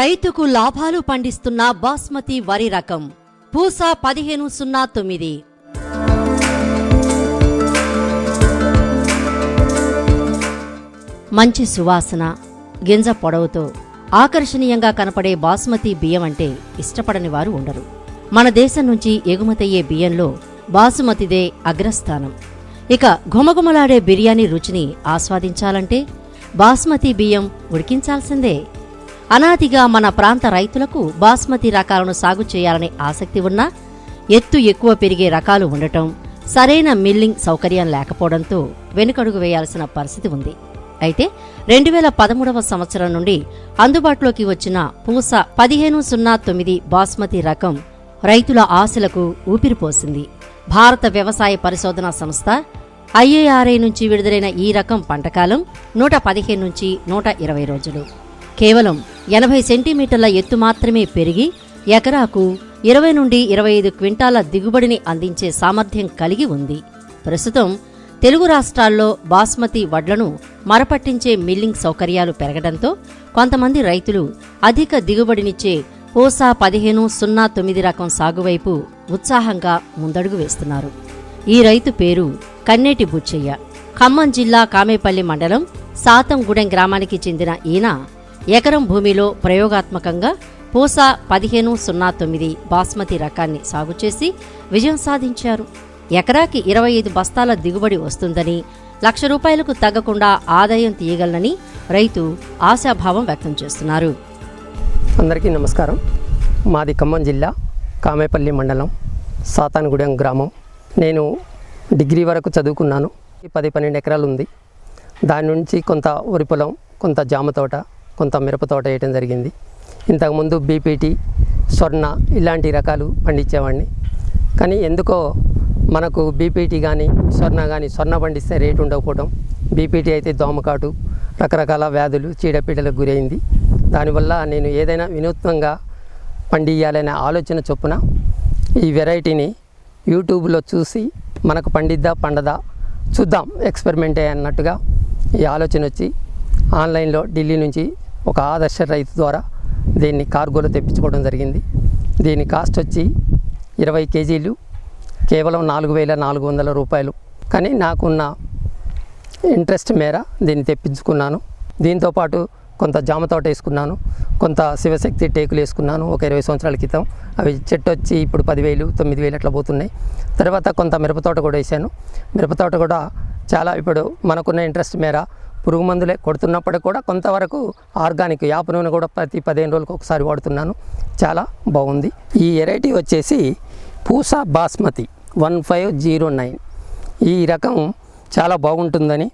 రైతుకు లాభాలు పండిస్తున్న బాస్మతి వరి రకం. పూసా పదిహేను సున్నా తొమ్మిది. మంచి సువాసన గింజ పొడవుతో ఆకర్షణీయంగా కనపడే బాస్మతి బియ్యం అంటే ఇష్టపడని వారు ఉండరు. మన దేశం నుంచి ఎగుమతయ్యే బియ్యంలో బాసుమతిదే అగ్రస్థానం. ఇక ఘుమఘుమలాడే బిర్యానీ రుచిని ఆస్వాదించాలంటే బాస్మతి బియ్యం ఉడికించాల్సిందే. అనాదిగా మన ప్రాంత రైతులకు బాస్మతి రకాలను సాగు చేయాలనే ఆసక్తి ఉన్నా ఎత్తు ఎక్కువ పెరిగే రకాలు ఉండటం సరైన మిల్లింగ్ సౌకర్యం లేకపోవడంతో వెనుకడుగు వేయాల్సిన పరిస్థితి ఉంది. అయితే రెండు వేల పదమూడవ సంవత్సరం నుండి అందుబాటులోకి వచ్చిన పూస పదిహేను సున్నా తొమ్మిది బాస్మతి రకం రైతుల ఆశలకు ఊపిరిపోసింది. భారత వ్యవసాయ పరిశోధన సంస్థ ఐఏఆర్ఐ నుంచి విడుదలైన ఈ రకం పంటకాలం నూట పదిహేను నుంచి నూట ఇరవై రోజులు. కేవలం ఎనభై సెంటీమీటర్ల ఎత్తు మాత్రమే పెరిగి ఎకరాకు ఇరవై నుండి ఇరవై ఐదు క్వింటాల దిగుబడిని అందించే సామర్థ్యం కలిగి ఉంది. ప్రస్తుతం తెలుగు రాష్ట్రాల్లో బాస్మతి వడ్లను మరపట్టించే మిల్లింగ్ సౌకర్యాలు పెరగడంతో కొంతమంది రైతులు అధిక దిగుబడినిచ్చే పూసా పదిహేను సున్నా తొమ్మిది రకం సాగువైపు ఉత్సాహంగా ముందడుగు వేస్తున్నారు. ఈ రైతు పేరు కన్నేటి బుచ్చయ్య. ఖమ్మం జిల్లా కామేపల్లి మండలం సాతంగూడెం గ్రామానికి చెందిన ఈయన ఎకరం భూమిలో ప్రయోగాత్మకంగా పూసా పదిహేను సున్నా తొమ్మిది బాస్మతి రకాన్ని సాగు చేసి విజయం సాధించారు. ఎకరాకి ఇరవై ఐదు బస్తాల దిగుబడి వస్తుందని లక్ష రూపాయలకు తగ్గకుండా ఆదాయం తీయగలనని రైతు ఆశాభావం వ్యక్తం చేస్తున్నారు. అందరికీ నమస్కారం. మాది ఖమ్మం జిల్లా కామేపల్లి మండలం సాతాన్గూడెం గ్రామం. నేను డిగ్రీ వరకు చదువుకున్నాను. పది పన్నెండు ఎకరాలు ఉంది దాని నుంచి కొంత వరి పొలం కొంత జామ తోట కొంత మిరప తోట వేయటం జరిగింది. ఇంతకుముందు బీపీటీ స్వర్ణ ఇలాంటి రకాలు పండించేవాడిని. కానీ ఎందుకో మనకు బీపీటీ కానీ స్వర్ణ కానీ స్వర్ణ పండిస్తే రేటు ఉండకపోవడం బీపీటీ అయితే దోమకాటు రకరకాల వ్యాధులు చీడపీడలకు గురైంది. దానివల్ల నేను ఏదైనా వినూత్నంగా పండియాలనే ఆలోచన చొప్పున ఈ వెరైటీని యూట్యూబ్లో చూసి మనకు పండిద్దా పండదా చూద్దాం ఎక్స్పెరిమెంటే అన్నట్టుగా ఈ ఆలోచన వచ్చి ఆన్లైన్లో ఢిల్లీ నుంచి ఒక ఆదర్శ రైతు ద్వారా దీన్ని కార్గోలో తెప్పించుకోవడం జరిగింది. దీని కాస్ట్ వచ్చి ఇరవై కేజీలు కేవలం నాలుగు వేల నాలుగు వందల రూపాయలు. కానీ నాకున్న ఇంట్రెస్ట్ మేర దీన్ని తెప్పించుకున్నాను. దీంతోపాటు కొంత జామ తోట వేసుకున్నాను కొంత శివశక్తి టేకులు వేసుకున్నాను ఒక ఇరవై సంవత్సరాల క్రితం. అవి చెట్టు వచ్చి ఇప్పుడు పదివేలు తొమ్మిది వేలు అట్లా పోతున్నాయి. తర్వాత కొంత మిరపతోట కూడా వేసాను. మిరపతోట కూడా చాలా ఇప్పుడు మనకున్న ఇంట్రెస్ట్ మేర పురుగు మందులే కొడుతున్నప్పటికి కూడా కొంతవరకు ఆర్గానిక్ యాప నూనె కూడా ప్రతి పదిహేను రోజులకు ఒకసారి వాడుతున్నాను. చాలా బాగుంది. ఈ వెరైటీ వచ్చేసి Pusa Basmati one five zero nine. ఈ రకం చాలా బాగుంటుందని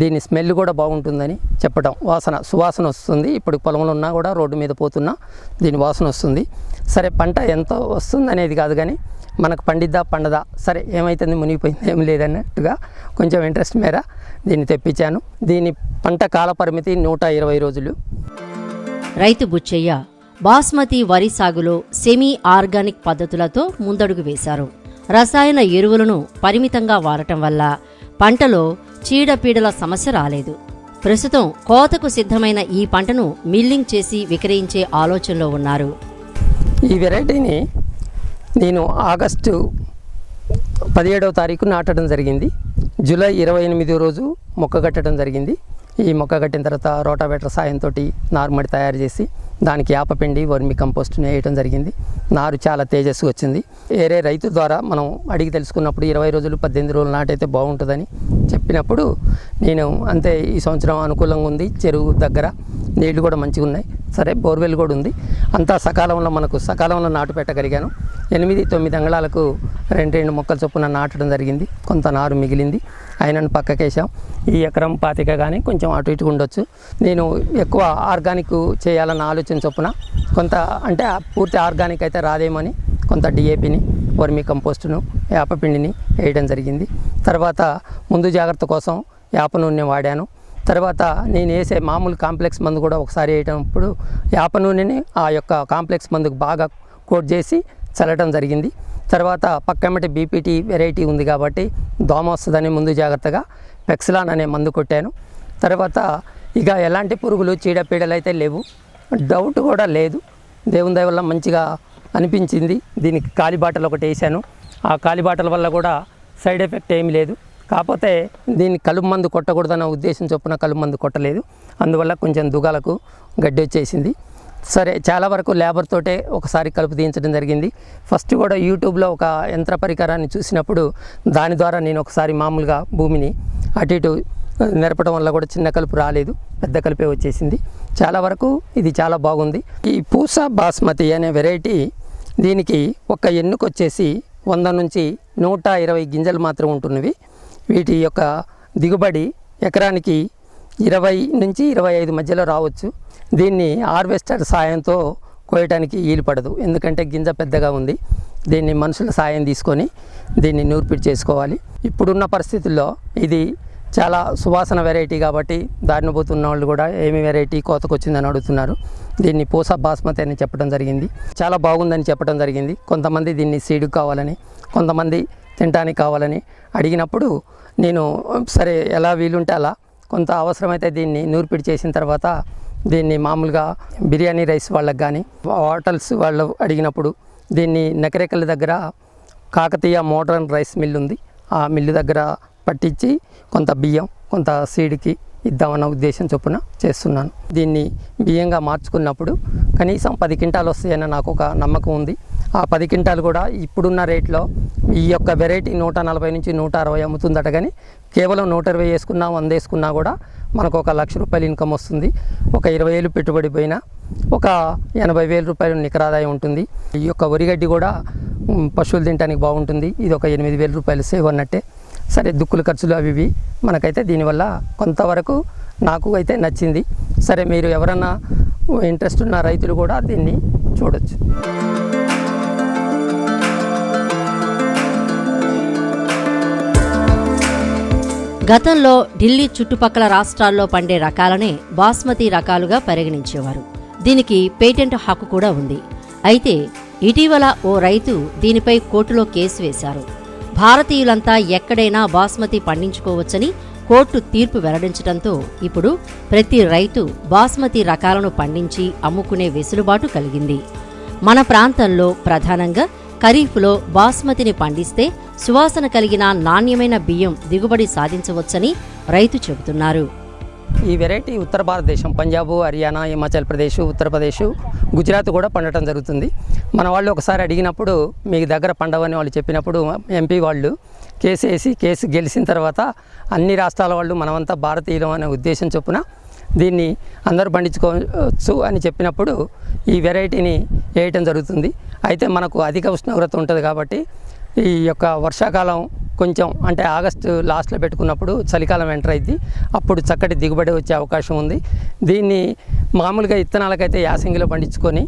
దీని స్మెల్ కూడా బాగుంటుందని చెప్పడం వాసన సువాసన వస్తుంది. ఇప్పుడు పొలంలో ఉన్నా కూడా రోడ్డు మీద పోతున్నా దీని వాసన వస్తుంది. సరే పంట ఎంత వస్తుంది అనేది కాదు కానీ మనకు పండిద్దా పండదా? సరే ఏమైతుంది? మునిగిపోయింది. ఏం లేదన్నట్టుగా కొంచెం ఇంట్రెస్ట్ మేర దీన్ని తెప్పించాను. దీని పంట కాల పరిమితి నూట ఇరవై రోజులు. రైతు బుచ్చయ్య బాస్మతి వరి సాగులో సెమీ ఆర్గానిక్ పద్ధతులతో ముందడుగు వేశారు. రసాయన ఎరువులను పరిమితంగా వాడటం వల్ల పంటలో చీడపీడల సమస్య రాలేదు. ప్రస్తుతం కోతకు సిద్ధమైన ఈ పంటను మిల్లింగ్ చేసి విక్రయించే ఆలోచనలో ఉన్నారు. ఈ వెరైటీని నేను ఆగస్టు పదిహేడవ తారీఖు నాటడం జరిగింది. జూలై ఇరవై ఎనిమిదో రోజు మొక్క కట్టడం జరిగింది. ఈ మొక్క కట్టిన తర్వాత రోటావేటర్ సాయంతో నారుమడి తయారు చేసి దానికి యాపపిండి వర్మి కంపోస్ట్ని వేయటం జరిగింది. నారు చాలా తేజస్సు వచ్చింది. వేరే రైతు ద్వారా మనం అడిగి తెలుసుకున్నప్పుడు ఇరవై రోజులు పద్దెనిమిది రోజులు నాటైతే బాగుంటుందని చెప్పినప్పుడు నేను అంతే ఈ సంవత్సరం అనుకూలంగా ఉంది. చెరువు దగ్గర నీళ్ళు కూడా మంచిగా ఉన్నాయి. సరే బోర్వెల్ కూడా ఉంది. అంతా సకాలంలో మనకు సకాలంలో నాటు పెట్టగలిగాను. ఎనిమిది తొమ్మిది అంగళాలకు రెండు రెండు మొక్కలు చొప్పున నాటడం జరిగింది. కొంత నారు మిగిలింది. ఆయనను పక్కకేసాం ఈ ఎకరం పాతిక కానీ కొంచెం అటు ఇటు ఉండొచ్చు. నేను ఎక్కువ ఆర్గానిక్ చేయాలన్న ఆలోచన చొప్పున కొంత అంటే పూర్తి ఆర్గానిక్ అయితే రాదేమని కొంత డిఏపిని వర్మి కంపోస్టును వేపపిండిని వేయడం జరిగింది. తర్వాత ముందు జాగ్రత్త కోసం వేప నూనె వాడాను. తర్వాత నేను వేసే మామూలు కాంప్లెక్స్ మందు కూడా ఒకసారి వేయటప్పుడు యాప నూనెని ఆ యొక్క కాంప్లెక్స్ మందుకు బాగా కోట్ చేసి చల్లటం జరిగింది. తర్వాత పక్కమటి బీపీటీ వెరైటీ ఉంది కాబట్టి దోమ వస్తుందని ముందు జాగ్రత్తగా పెక్సిలాన్ అనే మందు కొట్టాను. తర్వాత ఇక ఎలాంటి పురుగులు చీడపీడలు అయితే లేవు. డౌట్ కూడా లేదు. దేవుని దయ వల్ల మంచిగా అనిపించింది. దీనికి కాలిబాటలు ఒకటి వేసాను. ఆ కాలిబాటల వల్ల కూడా సైడ్ ఎఫెక్ట్ ఏమీ లేదు. కాకపోతే దీన్ని కలుపు మందు కొట్టకూడదన్న ఉద్దేశం చొప్పున కలుపు మందు కొట్టలేదు. అందువల్ల కొంచెం దుగాలకు గడ్డి వచ్చేసింది. సరే చాలా వరకు లేబర్ తోటే ఒకసారి కలుపు తీయించడం జరిగింది. ఫస్ట్ కూడా యూట్యూబ్లో ఒక యంత్ర పరికరాన్ని చూసినప్పుడు దాని ద్వారా నేను ఒకసారి మామూలుగా భూమిని అటు ఇటు నిరపడం వల్ల కూడా చిన్న కలుపు రాలేదు. పెద్ద కలుపే వచ్చేసింది. చాలా వరకు ఇది చాలా బాగుంది. ఈ పూసా బాస్మతి అనే వెరైటీ దీనికి ఒక ఎన్నుకొచ్చేసి వంద నుంచి నూట ఇరవై గింజలు మాత్రం ఉంటున్నవి. వీటి యొక్క దిగుబడి ఎకరానికి ఇరవై నుంచి ఇరవై ఐదు మధ్యలో రావచ్చు. దీన్ని హార్వెస్టర్ సాయంతో కోయటానికి వీలు పడదు. ఎందుకంటే గింజ పెద్దగా ఉంది. దీన్ని మనుషుల సాయం తీసుకొని దీన్ని నూర్పిడి చేసుకోవాలి. ఇప్పుడున్న పరిస్థితుల్లో ఇది చాలా సువాసన వెరైటీ కాబట్టి దారిన పోతున్న వాళ్ళు కూడా ఏమి వెరైటీ కోతకొచ్చిందని అడుగుతున్నారు. దీన్ని పూస బాస్మతి అని చెప్పడం జరిగింది. చాలా బాగుందని చెప్పడం జరిగింది. కొంతమంది దీన్ని సీడు కావాలని కొంతమంది తినడానికి కావాలని అడిగినప్పుడు నేను సరే ఎలా వీలుంటే అలా. కొంత అవసరమైతే దీన్ని నూర్పిడి చేసిన తర్వాత దీన్ని మామూలుగా బిర్యానీ రైస్ వాళ్ళకి కానీ హోటల్స్ వాళ్ళు అడిగినప్పుడు దీన్ని నకరేకల దగ్గర కాకతీయ మోడర్న్ రైస్ మిల్ ఉంది. ఆ మిల్లు దగ్గర పట్టించి కొంత బియ్యం కొంత సీడ్కి ఇద్దామన్న ఉద్దేశం చొప్పున చేస్తున్నాను. దీన్ని బియ్యంగా మార్చుకున్నప్పుడు కనీసం పది క్వింటాలు వస్తాయని నాకు ఒక నమ్మకం ఉంది. ఆ పది క్వింటాలు కూడా ఇప్పుడున్న రేట్లో ఈ యొక్క వెరైటీ నూట నలభై నుంచి నూట అరవై అమ్ముతుందట కానీ కేవలం నూట ఇరవై వేసుకున్నా వంద వేసుకున్నా కూడా మనకు ఒక లక్ష రూపాయలు ఇన్కమ్ వస్తుంది. ఒక ఇరవై వేలు పెట్టుబడి పోయినా ఒక ఎనభై వేల రూపాయలు నికరాదాయం ఉంటుంది. ఈ యొక్క వరిగడ్డి కూడా పశువులు తినడానికి బాగుంటుంది. ఇది ఒక ఎనిమిది వేల రూపాయలు సేవ్ అన్నట్టే. సరే దుక్కులు ఖర్చులు అవి ఇవి మనకైతే దీనివల్ల కొంతవరకు నాకు అయితే నచ్చింది. సరే మీరు ఎవరన్నా ఇంట్రెస్ట్ ఉన్న రైతులు కూడా దీన్ని చూడొచ్చు. గతంలో ఢిల్లీ చుట్టుపక్కల రాష్ట్రాల్లో పండే రకాలనే బాస్మతి రకాలుగా పరిగణించేవారు. దీనికి పేటెంట్ హక్కు కూడా ఉంది. అయితే ఇటీవల ఓ రైతు దీనిపై కోర్టులో కేసు వేశారు. భారతీయులంతా ఎక్కడైనా బాస్మతి పండించుకోవచ్చని కోర్టు తీర్పు వెల్లడించడంతో ఇప్పుడు ప్రతి రైతు బాస్మతి రకాలను పండించి అమ్ముకునే వెసులుబాటు కలిగింది. మన ప్రాంతంలో ప్రధానంగా ఖరీఫ్లో బాస్మతిని పండిస్తే సువాసన కలిగిన నాణ్యమైన బియ్యం దిగుబడి సాధించవచ్చని రైతు చెబుతున్నారు. ఈ వెరైటీ ఉత్తర భారతదేశం పంజాబ్ హర్యానా హిమాచల్ ప్రదేశ్ ఉత్తరప్రదేశ్ గుజరాత్ కూడా పండటం జరుగుతుంది. మన వాళ్ళు ఒకసారి అడిగినప్పుడు మీ దగ్గర పండవని వాళ్ళు చెప్పినప్పుడు ఎంపీ వాళ్ళు కేసు వేసి కేసు గెలిచిన తర్వాత అన్ని రాష్ట్రాల వాళ్ళు మనమంతా భారతీయులం అనే ఉద్దేశం చొప్పున దీన్ని అందరూ పండించుకోవచ్చు అని చెప్పినప్పుడు ఈ వెరైటీని వేయటం జరుగుతుంది. అయితే మనకు అధిక ఉష్ణోగ్రత ఉంటుంది కాబట్టి ఈ యొక్క వర్షాకాలం కొంచెం అంటే ఆగస్టు లాస్ట్లో పెట్టుకున్నప్పుడు చలికాలం ఎంటర్ అయింది అప్పుడు చక్కటి దిగుబడి వచ్చే అవకాశం ఉంది. దీన్ని మామూలుగా ఇత్తనాలకైతే యాసంగిలో పండించుకొని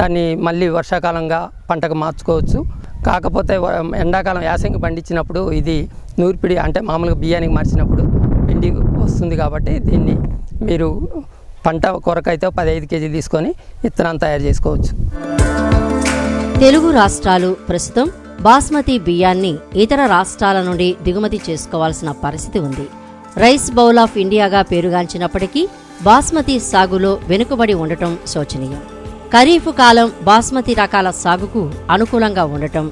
దాన్ని మళ్ళీ వర్షాకాలంగా పంటకు మార్చుకోవచ్చు. కాకపోతే ఎండాకాలం యాసంగి పండించినప్పుడు ఇది నూర్పిడి అంటే మామూలుగా బియ్యానికి మార్చినప్పుడు పిండి వస్తుంది కాబట్టి దీన్ని మీరు పంట కొరకైతే పదహైదు కేజీలు తీసుకొని విత్తనాన్ని తయారు చేసుకోవచ్చు. తెలుగు రాష్ట్రాలు ప్రస్తుతం బాస్మతి బియ్యాన్ని ఇతర రాష్ట్రాల నుండి దిగుమతి చేసుకోవాల్సిన పరిస్థితి ఉంది. రైస్ బౌల్ ఆఫ్ ఇండియాగా పేరుగాంచినప్పటికీ బాస్మతి సాగులో వెనుకబడి ఉండటం శోచనీయం. ఖరీఫ్ కాలం బాస్మతి రకాల సాగుకు అనుకూలంగా ఉండటం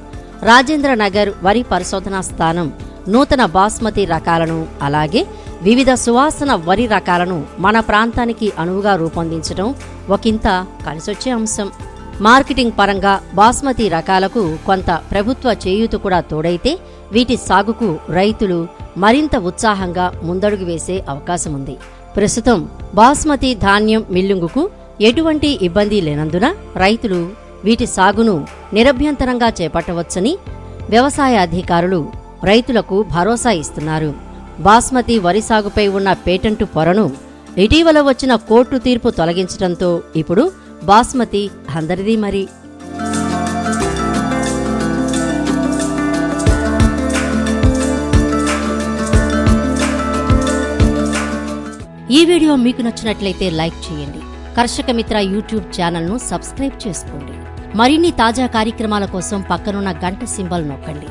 రాజేంద్ర నగర్ వరి పరిశోధనా స్థానం నూతన బాస్మతి రకాలను అలాగే వివిధ సువాసన వరి రకాలను మన ప్రాంతానికి అనువుగా రూపొందించడం ఒకంత కలిసొచ్చే అంశం. మార్కెటింగ్ పరంగా బాస్మతి రకాలకు కొంత ప్రభుత్వ చేయూత కూడా తోడైతే వీటి సాగుకు రైతులు మరింత ఉత్సాహంగా ముందడుగు వేసే అవకాశం ఉంది ప్రస్తుతం బాస్మతి ధాన్యం మిల్లుంగుకు ఎటువంటి ఇబ్బంది లేనందున రైతులు వీటి సాగును నిరభ్యంతరంగా చేపట్టవచ్చని వ్యవసాయ అధికారులు రైతులకు భరోసా ఇస్తున్నారు. బాస్మతి వరి సాగుపై ఉన్న పేటెంటు పొరను ఇటీవల వచ్చిన కోర్టు తీర్పు తొలగించడంతో ఇప్పుడు బాస్మతి అందరిది మరి. ఈ వీడియో మీకు నచ్చినట్లయితే లైక్ చేయండి. కర్షక మిత్ర యూట్యూబ్ ఛానల్ను సబ్స్క్రైబ్ చేసుకోండి. మరిన్ని తాజా కార్యక్రమాల కోసం పక్కనున్న గంట సింబల్ నొక్కండి.